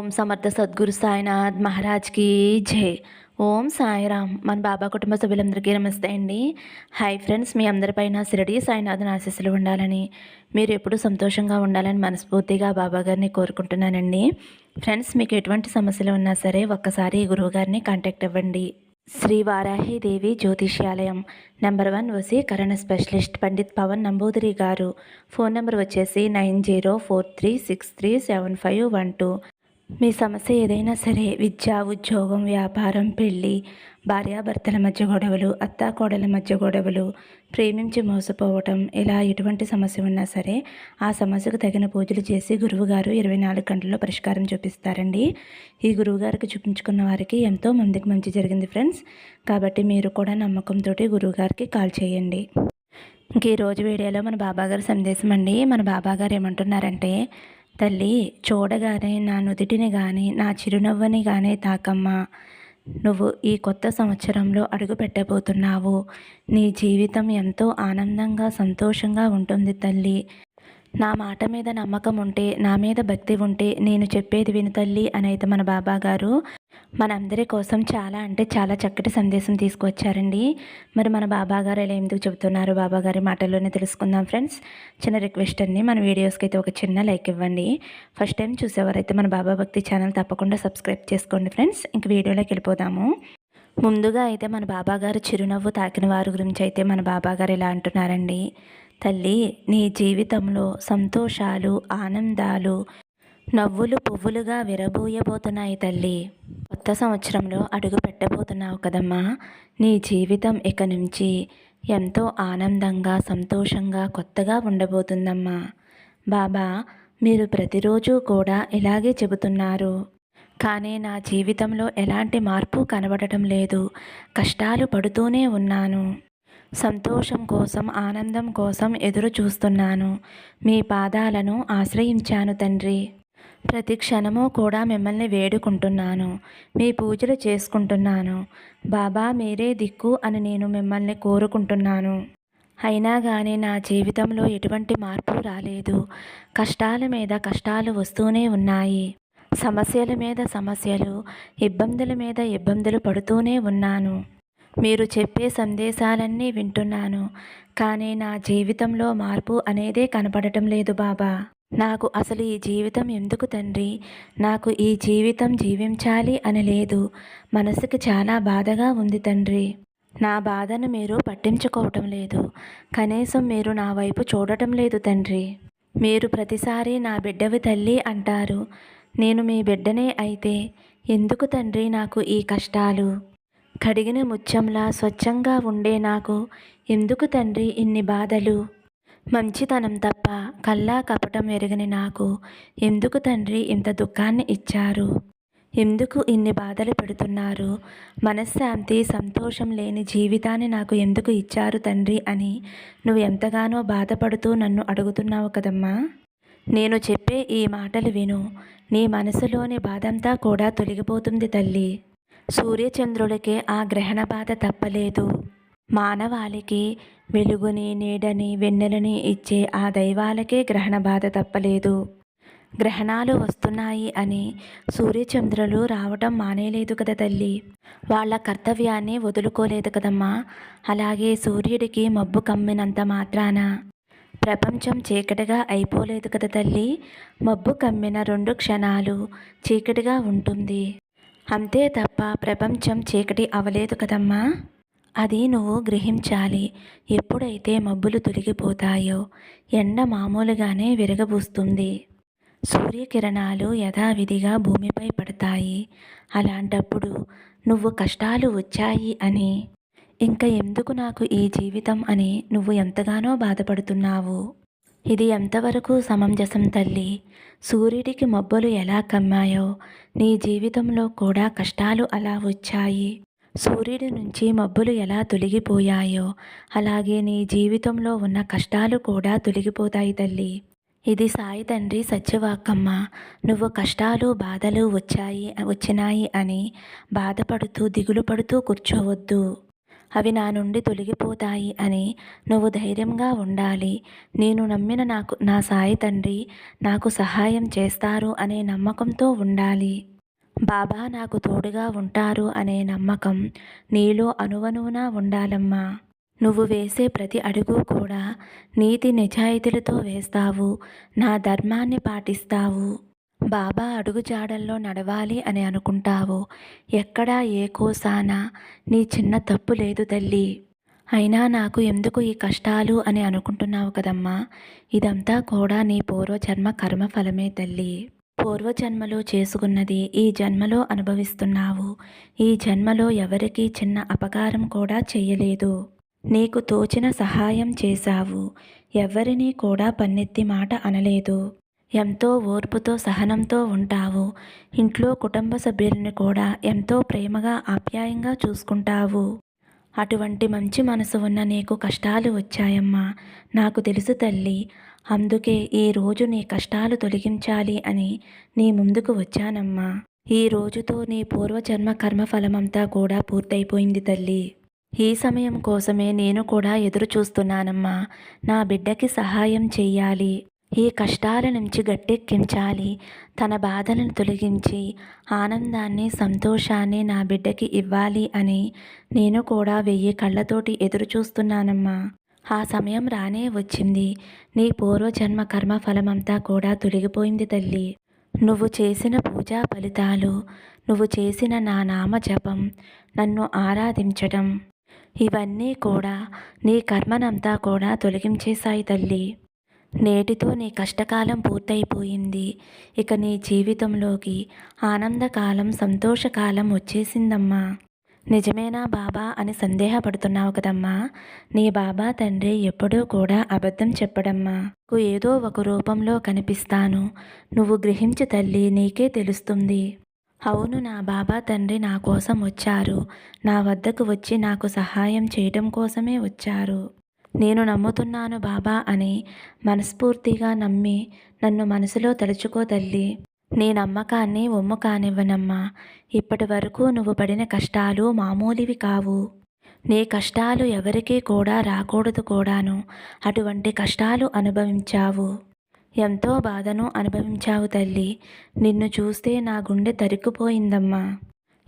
ఓం సమర్థ సద్గురు సాయినాథ్ మహారాజ్కి జై. ఓం సాయిరామ్. మన బాబా కుటుంబ సభ్యులందరికీ నమస్తే అండి. హాయ్ ఫ్రెండ్స్ మీ అందరిపైన శిరడి సాయినాథన్ ఆశీస్సులు ఉండాలని మీరు ఎప్పుడూ సంతోషంగా ఉండాలని మనస్ఫూర్తిగా బాబా గారిని కోరుకుంటున్నానండి. ఫ్రెండ్స్ మీకు ఎటువంటి సమస్యలు ఉన్నా సరే ఒక్కసారి గురువు గారిని కాంటాక్ట్ అవ్వండి. శ్రీ వారాహిదేవి జ్యోతిష్యాలయం. నెంబర్ వన్ వసీకరణ స్పెషలిస్ట్ పండిత్ పవన్ నంబూదిరి గారు. ఫోన్ నెంబర్ వచ్చేసి nine zero four three six three seven five one two. మీ సమస్య ఏదైనా సరే విద్య ఉద్యోగం వ్యాపారం పెళ్ళి భార్యాభర్తల మధ్య గొడవలు అత్తాకోడల మధ్య గొడవలు ప్రేమించి మోసపోవటం ఇలా ఎటువంటి సమస్య ఉన్నా సరే ఆ సమస్యకు తగిన పూజలు చేసి గురువుగారు ఇరవై నాలుగు గంటల్లో పరిష్కారం చూపిస్తారండి. ఈ గురువుగారికి చూపించుకున్న వారికి ఎంతో మందికి మంచి జరిగింది ఫ్రెండ్స్. కాబట్టి మీరు కూడా నమ్మకంతో గురువుగారికి కాల్ చేయండి. ఇంక ఈరోజు వీడియోలో మన బాబాగారి సందేశం అండి. మన బాబాగారు ఏమంటున్నారంటే తల్లి చూడగానే నా నుదిటిని కానీ నా చిరునవ్వుని కానీ తాకమ్మా. నువ్వు ఈ కొత్త సంవత్సరంలో అడుగు పెట్టబోతున్నావు. నీ జీవితం ఎంతో ఆనందంగా సంతోషంగా ఉంటుంది తల్లి. నా మాట మీద నమ్మకం ఉంటే నా మీద భక్తి ఉంటే నేను చెప్పేది విను తల్లి అని అయితే మన బాబా గారు. మనందరి కోసం చాలా అంటే చాలా చక్కటి సందేశం తీసుకువచ్చారండి. మరి మన బాబా గారు ఎలా ఎందుకు చెబుతున్నారు? బాబా గారి మాటల్లోనే తెలుసుకుందాం ఫ్రెండ్స్. చిన్న రిక్వెస్ట్ అండి మన వీడియోస్కి అయితే ఒక చిన్న లైక్ ఇవ్వండి. ఫస్ట్ టైం చూసేవారైతే మన బాబా భక్తి ఛానల్ తప్పకుండా సబ్స్క్రైబ్ చేసుకోండి ఫ్రెండ్స్. ఇంక వీడియోలోకి వెళ్ళిపోదాము. ముందుగా అయితే మన బాబాగారు చిరునవ్వు తాకిన వారి గురించి అయితే మన బాబా గారు ఇలా అంటున్నారండి. తల్లి నీ జీవితంలో సంతోషాలు ఆనందాలు నవ్వులు పువ్వులుగా విరబూయబోతున్నాయి తల్లి. కొత్త సంవత్సరంలో అడుగు పెట్టబోతున్నావు కదమ్మా. నీ జీవితం ఇక నుంచి ఎంతో ఆనందంగా సంతోషంగా కొత్తగా ఉండబోతుందమ్మా. బాబా మీరు ప్రతిరోజు కూడా ఇలాగే చెబుతున్నారు. కానీ నా జీవితంలో ఎలాంటి మార్పు కనబడటం లేదు. కష్టాలు పడుతూనే ఉన్నాను. సంతోషం కోసం ఆనందం కోసం ఎదురు చూస్తున్నాను. మీ పాదాలను ఆశ్రయించాను తండ్రి. ప్రతి క్షణము కూడా మిమ్మల్ని వేడుకుంటున్నాను. మీ పూజలు చేసుకుంటున్నాను. బాబా మీరే దిక్కు అని నేను మిమ్మల్ని కోరుకుంటున్నాను. అయినా కానీ నా జీవితంలో ఎటువంటి మార్పు రాలేదు. కష్టాల మీద కష్టాలు వస్తూనే ఉన్నాయి. సమస్యల మీద సమస్యలు ఇబ్బందుల మీద ఇబ్బందులు పడుతూనే ఉన్నాను. మీరు చెప్పే సందేశాలన్నీ వింటున్నాను. కానీ నా జీవితంలో మార్పు అనేదే కనపడటం లేదు బాబా. నాకు అసలు ఈ జీవితం ఎందుకు తండ్రి? నాకు ఈ జీవితం జీవించాలి అని లేదు. మనసుకి చాలా బాధగా ఉంది తండ్రి. నా బాధను మీరు పట్టించుకోవటం లేదు. కనీసం మీరు నా వైపు చూడటం లేదు తండ్రి. మీరు ప్రతిసారి నా బిడ్డవి తల్లి అంటారు. నేను మీ బిడ్డనే అయితే ఎందుకు తండ్రి నాకు ఈ కష్టాలు? కడిగిన ముత్యంలా స్వచ్ఛంగా ఉండే నాకు ఎందుకు తండ్రి ఇన్ని బాధలు? మంచితనం తప్ప కల్లా కపటం ఎరగని నాకు ఎందుకు తండ్రి ఇంత దుఃఖాన్ని ఇచ్చారు? ఎందుకు ఇన్ని బాధలు పెడుతున్నారు? మనశ్శాంతి సంతోషం లేని జీవితాన్ని నాకు ఎందుకు ఇచ్చారు తండ్రి అని నువ్వు ఎంతగానో బాధపడుతూ నన్ను అడుగుతున్నావు కదమ్మా. నేను చెప్పే ఈ మాటలు విను. నీ మనసులోని బాధంతా కూడా తొలగిపోతుంది తల్లి. సూర్యచంద్రులకే ఆ గ్రహణ బాధ తప్పలేదు. మానవాళికి వెలుగుని నీడని వెన్నెలని ఇచ్చే ఆ దైవాలకే గ్రహణ బాధ తప్పలేదు. గ్రహణాలు వస్తున్నాయి అని సూర్యచంద్రులు రావటం మానేలేదు కదా తల్లి. వాళ్ళ కర్తవ్యాన్ని వదులుకోలేదు కదమ్మా. అలాగే సూర్యుడికి మబ్బు కమ్మినంత మాత్రాన. ప్రపంచం చీకటిగా అయిపోలేదు కదా తల్లి. మబ్బు కమ్మిన రెండు క్షణాలు చీకటిగా ఉంటుంది. అంతే తప్ప ప్రపంచం చీకటి అవలేదు కదమ్మా. అది నువ్వు గ్రహించాలి. ఎప్పుడైతే మబ్బులు తొలగిపోతాయో ఎండ మామూలుగానే విరగబూస్తుంది. సూర్యకిరణాలు యథావిధిగా భూమిపై పడతాయి. అలాంటప్పుడు నువ్వు కష్టాలు వచ్చాయి అని. ఇంకా ఎందుకు నాకు ఈ జీవితం అని నువ్వు ఎంతగానో బాధపడుతున్నావు? ఇది ఎంతవరకు సమంజసం తల్లి? సూర్యుడికి మబ్బులు ఎలా కమ్మాయో? నీ జీవితంలో కూడా కష్టాలు అలా వచ్చాయి. సూర్యుడి నుంచి మబ్బులు ఎలా తొలగిపోయాయో? అలాగే నీ జీవితంలో ఉన్న కష్టాలు కూడా తొలగిపోతాయి తల్లి. ఇది సాయి తండ్రి సత్యవాకమ్మ. నువ్వు కష్టాలు బాధలు వచ్చాయి వచ్చినాయి అని బాధపడుతూ దిగులు పడుతూ కూర్చోవద్దు. అవి నా నుండి తొలగిపోతాయి అని నువ్వు ధైర్యంగా ఉండాలి. నేను నమ్మిన నాకు నా సాయి తండ్రి నాకు సహాయం చేస్తారు అనే నమ్మకంతో ఉండాలి. బాబా నాకు తోడుగా ఉంటారు అనే నమ్మకం నీలో అనువనువున ఉండాలమ్మా. నువ్వు వేసే ప్రతి అడుగు కూడా నీతి నిజాయితీలతో వేస్తావు. నా ధర్మాన్ని పాటిస్తావు. బాబా అడుగుజాడల్లో నడవాలి అని అనుకుంటావు? ఎక్కడా ఏ కోసానా? నీ చిన్న తప్పు లేదు తల్లి. అయినా నాకు ఎందుకు ఈ కష్టాలు అని అనుకుంటున్నావు కదమ్మా? ఇదంతా కూడా నీ పూర్వజన్మ కర్మ ఫలమే తల్లి. పూర్వజన్మలో చేసుకున్నది ఈ జన్మలో అనుభవిస్తున్నావు. ఈ జన్మలో ఎవరికీ చిన్న అపకారం కూడా చేయలేదు. నీకు తోచిన సహాయం చేశావు. ఎవరినీ కూడా పన్నెత్తి మాట అనలేదు. ఎంతో ఓర్పుతో సహనంతో ఉంటావు. ఇంట్లో కుటుంబ సభ్యులను కూడా ఎంతో ప్రేమగా ఆప్యాయంగా చూసుకుంటావు. అటువంటి మంచి మనసు ఉన్న నీకు కష్టాలు వచ్చాయమ్మా. నాకు తెలుసు తల్లి. అందుకే ఈ రోజు నీ కష్టాలు తొలగించాలి అని నీ ముందుకు వచ్చానమ్మా. ఈ రోజుతో నీ పూర్వజన్మ కర్మఫలమంతా కూడా పూర్తయిపోయింది తల్లి. ఈ సమయం కోసమే నేను కూడా ఎదురు చూస్తున్నానమ్మా నా బిడ్డకి సహాయం చెయ్యాలి. ఈ కష్టాల నుంచి గట్టెక్కించాలి? తన బాధలను తొలగించి ఆనందాన్ని సంతోషాన్ని నా బిడ్డకి ఇవ్వాలి అని నేను కూడా వెయ్యి కళ్ళతోటి ఎదురు చూస్తున్నానమ్మా ఆ సమయం రానే వచ్చింది. నీ పూర్వజన్మ కర్మ ఫలమంతా కూడా తొలగిపోయింది తల్లి. నువ్వు చేసిన పూజా ఫలితాలు నువ్వు చేసిన నా నామ జపం నన్ను ఆరాధించడం ఇవన్నీ కూడా నీ కర్మనంతా కూడా తొలగించేశాయి తల్లి. నేటితో నీ కష్టకాలం పూర్తయిపోయింది. ఇక నీ జీవితంలోకి ఆనందకాలం సంతోషకాలం వచ్చేసిందమ్మా. నిజమేనా బాబా అని సందేహపడుతున్నావు కదమ్మా. నీ బాబా తండ్రి ఎప్పుడూ కూడా అబద్ధం చెప్పడమ్మా. నువ్వు ఏదో ఒక రూపంలో కనిపిస్తాను. నువ్వు గ్రహించి తల్లి నీకే తెలుస్తుంది. అవును నా బాబా తండ్రి నా కోసం వచ్చారు. నా వద్దకు వచ్చి నాకు సహాయం చేయటం కోసమే వచ్చారు. నేను నమ్ముతున్నాను బాబా అని మనస్ఫూర్తిగా నమ్మి నన్ను మనసులో తలుచుకో తల్లి. నీ నమ్మకాన్ని ఒమ్ము కానివ్వనమ్మా. ఇప్పటి వరకు నువ్వు పడిన కష్టాలు మామూలివి కావు. నీ కష్టాలు ఎవరికీ కూడా రాకూడదు కూడాను. అటువంటి కష్టాలు అనుభవించావు. ఎంతో బాధను అనుభవించావు తల్లి. నిన్ను చూస్తే నా గుండె తరుక్కుపోయిందమ్మా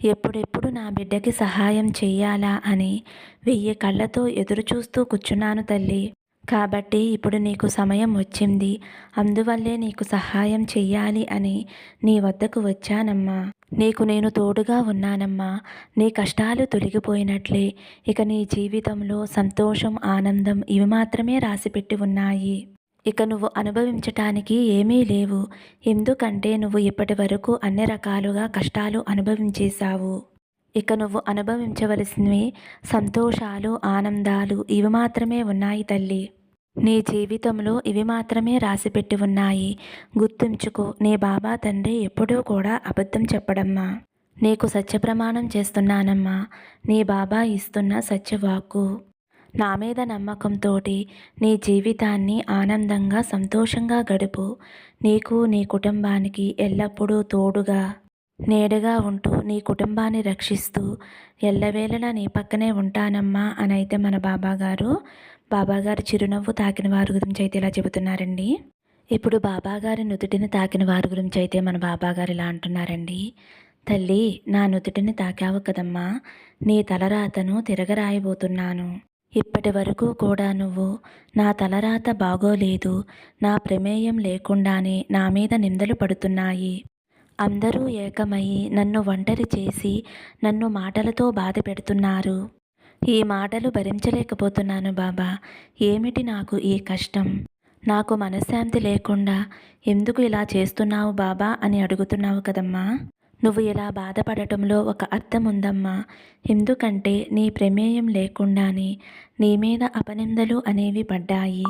ఎప్పుడెప్పుడు నా బిడ్డకి సహాయం చెయ్యాలా అని వెయ్యి కళ్ళతో ఎదురుచూస్తూ కూర్చున్నాను తల్లి. కాబట్టి ఇప్పుడు నీకు సమయం వచ్చింది. అందువల్లే నీకు సహాయం చెయ్యాలి అని నీ వద్దకు వచ్చానమ్మా. నీకు నేను తోడుగా ఉన్నానమ్మా. నీ కష్టాలు తొలగిపోయినట్లే. ఇక నీ జీవితంలో సంతోషం ఆనందం ఇవి మాత్రమే రాసిపెట్టి ఉన్నాయి. ఇక నువ్వు అనుభవించటానికి ఏమీ లేవు. ఎందుకంటే నువ్వు ఇప్పటి వరకు అన్ని రకాలుగా కష్టాలు అనుభవించేశావు. ఇక నువ్వు అనుభవించవలసినవి సంతోషాలు ఆనందాలు ఇవి మాత్రమే ఉన్నాయి తల్లి. నీ జీవితంలో ఇవి మాత్రమే రాసిపెట్టి ఉన్నాయి. గుర్తుంచుకో నీ బాబా తండ్రి ఎప్పుడూ కూడా అబద్ధం చెప్పడమ్మా. నీకు సత్యప్రమాణం చేస్తున్నానమ్మా. నీ బాబా ఇస్తున్న సత్యవాక్కు. నా మీద నమ్మకంతో నీ జీవితాన్ని ఆనందంగా సంతోషంగా గడుపు. నీకు నీ కుటుంబానికి ఎల్లప్పుడూ తోడుగా నేడుగా ఉంటూ నీ కుటుంబాన్ని రక్షిస్తూ ఎల్లవేళలా నీ పక్కనే ఉంటానమ్మా అని అయితే మన బాబాగారు. బాబాగారు చిరునవ్వు తాకిన వారి గురించి అయితే ఇలా చెబుతున్నారండి. ఇప్పుడు బాబాగారి నుదుటిని తాకిన వారి గురించి అయితే మన బాబాగారు ఇలా అంటున్నారండి. తల్లి నా నుదుటిని తాకావు కదమ్మా. నీ తలరాతను తిరగరాయబోతున్నాను. ఇప్పటి వరకు కూడా నువ్వు నా తలరాత బాగోలేదు నా ప్రమేయం లేకుండానే నా మీద నిందలు పడుతున్నాయి. అందరూ ఏకమయ్యి నన్ను ఒంటరి చేసి నన్ను మాటలతో బాధ పెడుతున్నారు. ఈ మాటలు భరించలేకపోతున్నాను బాబా. ఏమిటి నాకు ఈ కష్టం? నాకు మనశ్శాంతి లేకుండా ఎందుకు ఇలా చేస్తున్నావు బాబా అని అడుగుతున్నావు కదమ్మా. నువ్వు ఇలా బాధపడటంలో ఒక అర్థం ఉందమ్మా ఎందుకంటే నీ ప్రమేయం లేకుండానే నీ మీద అపనిందలు అనేవి పడ్డాయి.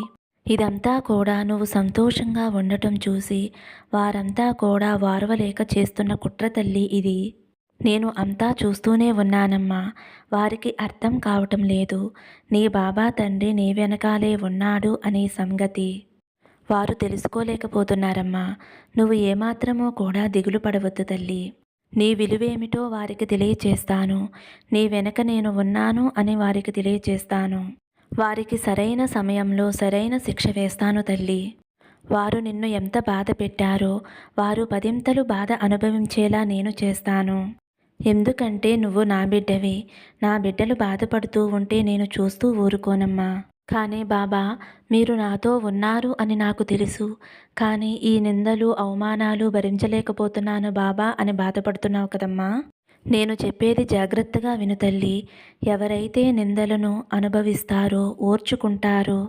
ఇదంతా కూడా నువ్వు సంతోషంగా ఉండటం చూసి వారంతా కూడా వారవలేక చేస్తున్న కుట్ర తల్లి ఇది. నేను అంతా చూస్తూనే ఉన్నానమ్మా. వారికి అర్థం కావటం లేదు. నీ బాబా తండ్రి నీ వెనకాలే ఉన్నాడు అనే సంగతి. వారు తెలుసుకోలేకపోతున్నారమ్మా. నువ్వు ఏమాత్రమో కూడా దిగులు పడవద్దు తల్లి. నీ విలువేమిటో వారికి తెలియచేస్తాను. నీ వెనక నేను ఉన్నాను అని వారికి తెలియచేస్తాను. వారికి సరైన సమయంలో సరైన శిక్ష వేస్తాను తల్లి. వారు నిన్ను ఎంత బాధ పెట్టారో వారు పదింతలు బాధ అనుభవించేలా నేను చేస్తాను. ఎందుకంటే నువ్వు నా బిడ్డవి. నా బిడ్డలు బాధపడుతూ ఉంటే నేను చూస్తూ ఊరుకోనమ్మా. కానీ బాబా మీరు నాతో ఉన్నారు అని నాకు తెలుసు. కానీ ఈ నిందలు అవమానాలు భరించలేకపోతున్నాను బాబా అని బాధపడుతున్నావు కదమ్మా. నేను చెప్పేది జాగ్రత్తగా విను తల్లి. ఎవరైతే నిందలను అనుభవిస్తారో ఓర్చుకుంటారో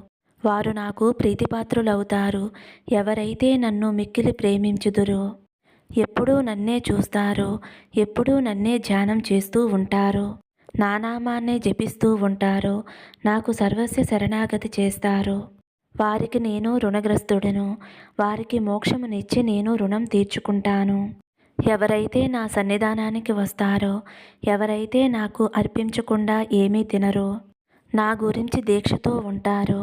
వారు నాకు ప్రీతిపాత్రులవుతారు. ఎవరైతే నన్ను మిక్కిలి ప్రేమించుదురో ఎప్పుడూ నన్నే చూస్తారో ఎప్పుడూ నన్నే ధ్యానం చేస్తూ ఉంటారో నా నామాన్నే జపిస్తూ ఉంటారో నాకు సర్వస్వ శరణాగతి చేస్తారు. వారికి నేను రుణగ్రస్తుడను వారికి మోక్షమునిచ్చి నేను రుణం తీర్చుకుంటాను. ఎవరైతే నా సన్నిధానానికి వస్తారో ఎవరైతే నాకు అర్పించకుండా ఏమీ తినరో నా గురించి దీక్షతో ఉంటారో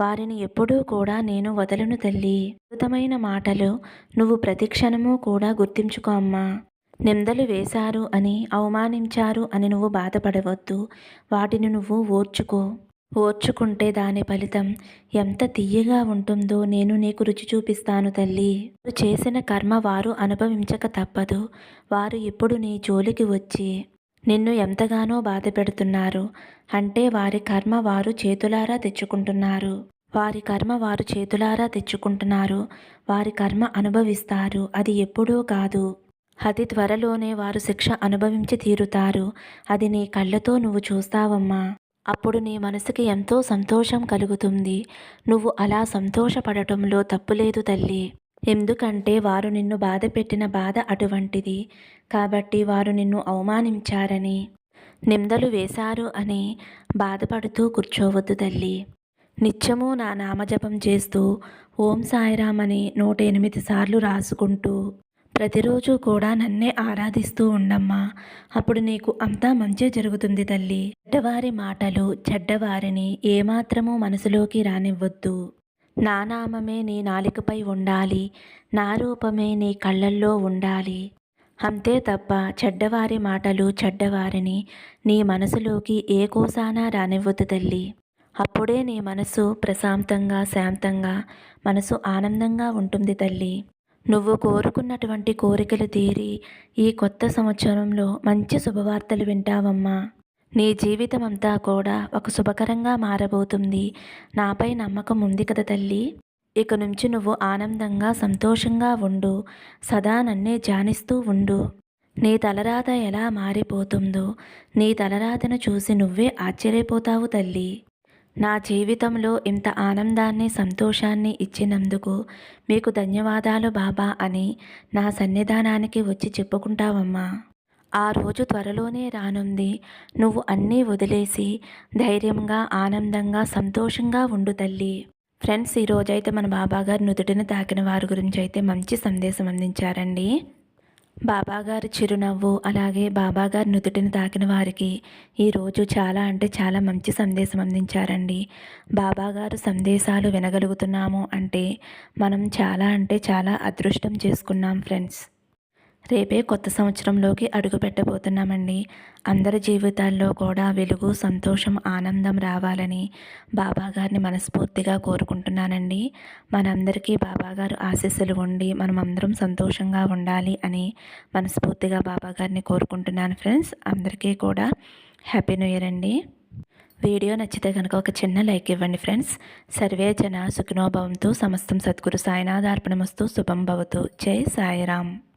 వారిని ఎప్పుడూ కూడా నేను వదలను తల్లి. అద్భుతమైన మాటలు నువ్వు ప్రతిక్షణము కూడా గుర్తించుకో అమ్మా. నిందలు వేశారు అని అవమానించారు అని నువ్వు బాధపడవద్దు. వాటిని నువ్వు ఓర్చుకో. ఓర్చుకుంటే దాని ఫలితం ఎంత తీయగా ఉంటుందో నేను నీకు రుచి చూపిస్తాను తల్లి. వారు చేసిన కర్మ వారు అనుభవించక తప్పదు. వారు ఇప్పుడు నీ జోలికి వచ్చి నిన్ను ఎంతగానో బాధ పెడుతున్నారు అంటే వారి కర్మ వారు చేతులారా తెచ్చుకుంటున్నారు. వారి కర్మ వారు చేతులారా తెచ్చుకుంటున్నారు. వారి కర్మ అనుభవిస్తారు. అది ఎప్పుడూ కాదు. అతి త్వరలోనే వారు శిక్ష అనుభవించి తీరుతారు. అది నీ కళ్ళతో నువ్వు చూస్తావమ్మా. అప్పుడు నీ మనసుకి ఎంతో సంతోషం కలుగుతుంది. నువ్వు అలా సంతోషపడటంలో తప్పులేదు తల్లి. ఎందుకంటే వారు నిన్ను బాధ పెట్టిన బాధ అటువంటిది. కాబట్టి వారు నిన్ను అవమానించారని. నిందలు వేశారు అని బాధపడుతూ కూర్చోవద్దు తల్లి. నిత్యము నా నామజపం చేస్తూ ఓం సాయిరామ్ అని నూట ఎనిమిది సార్లు రాసుకుంటూ ప్రతిరోజు కూడా నన్నే ఆరాధిస్తూ ఉండమ్మా. అప్పుడు నీకు అంతా మంచి జరుగుతుంది తల్లి. చెడ్డవారి మాటలు చెడ్డవారిని ఏమాత్రమూ మనసులోకి రానివ్వద్దు. నా నామమే నీ నాలికపై ఉండాలి. నా రూపమే నీ కళ్ళల్లో ఉండాలి. అంతే తప్ప చెడ్డవారి మాటలు చెడ్డవారిని నీ మనసులోకి ఏ కోసానా రానివ్వద్దు తల్లి. అప్పుడే నీ మనసు ప్రశాంతంగా శాంతంగా మనసు ఆనందంగా ఉంటుంది తల్లి. నువ్వు కోరుకున్నటువంటి కోరికలు తీరి ఈ కొత్త సంవత్సరంలో మంచి శుభవార్తలు వింటావమ్మా. నీ జీవితం అంతా కూడా ఒక శుభకరంగా మారబోతుంది. నాపై నమ్మకం ఉంది కదా తల్లి? ఇక నుంచి నువ్వు ఆనందంగా సంతోషంగా ఉండు. సదా నన్నే ధ్యానిస్తూ ఉండు. నీ తలరాత ఎలా మారిపోతుందో నీ తలరాతను చూసి నువ్వే ఆశ్చర్యపోతావు తల్లి. నా జీవితంలో ఇంత ఆనందాన్ని సంతోషాన్ని ఇచ్చినందుకు మీకు ధన్యవాదాలు బాబా అని నా సన్నిధానానికి వచ్చి చెప్పుకుంటావమ్మా. ఆ రోజు త్వరలోనే రానుంది. నువ్వు అన్నీ వదిలేసి ధైర్యంగా ఆనందంగా సంతోషంగా ఉండు తల్లి. ఫ్రెండ్స్ ఈరోజైతే మన బాబాగారు నుదుటిని తాకిన వారి గురించి అయితే మంచి సందేశం అందించారండి. బాబాగారి చిరునవ్వు అలాగే బాబాగారి నుదుటిని తాకిన వారికి ఈరోజు చాలా అంటే చాలా మంచి సందేశం అందించారండి. బాబాగారు సందేశాలు వినగలుగుతున్నాము అంటే మనం చాలా అంటే చాలా అదృష్టం చేసుకున్నాం ఫ్రెండ్స్. రేపే కొత్త సంవత్సరంలోకి అడుగు పెట్టబోతున్నామండి. అందరి జీవితాల్లో కూడా వెలుగు సంతోషం ఆనందం రావాలని బాబాగారిని మనస్ఫూర్తిగా కోరుకుంటున్నానండి. మనందరికీ బాబాగారు ఆశీస్సులు ఉండి మనం అందరం సంతోషంగా ఉండాలి అని మనస్ఫూర్తిగా బాబాగారిని కోరుకుంటున్నాను ఫ్రెండ్స్. అందరికీ కూడా హ్యాపీ న్యూ ఇయర్ అండి. వీడియో నచ్చితే కనుక ఒక చిన్న లైక్ ఇవ్వండి ఫ్రెండ్స్. సర్వే జన సుఖినోభవంతో సమస్తం సద్గురు సాయినాథార్పణమస్తు శుభం భవతు. జై సాయిరామ్.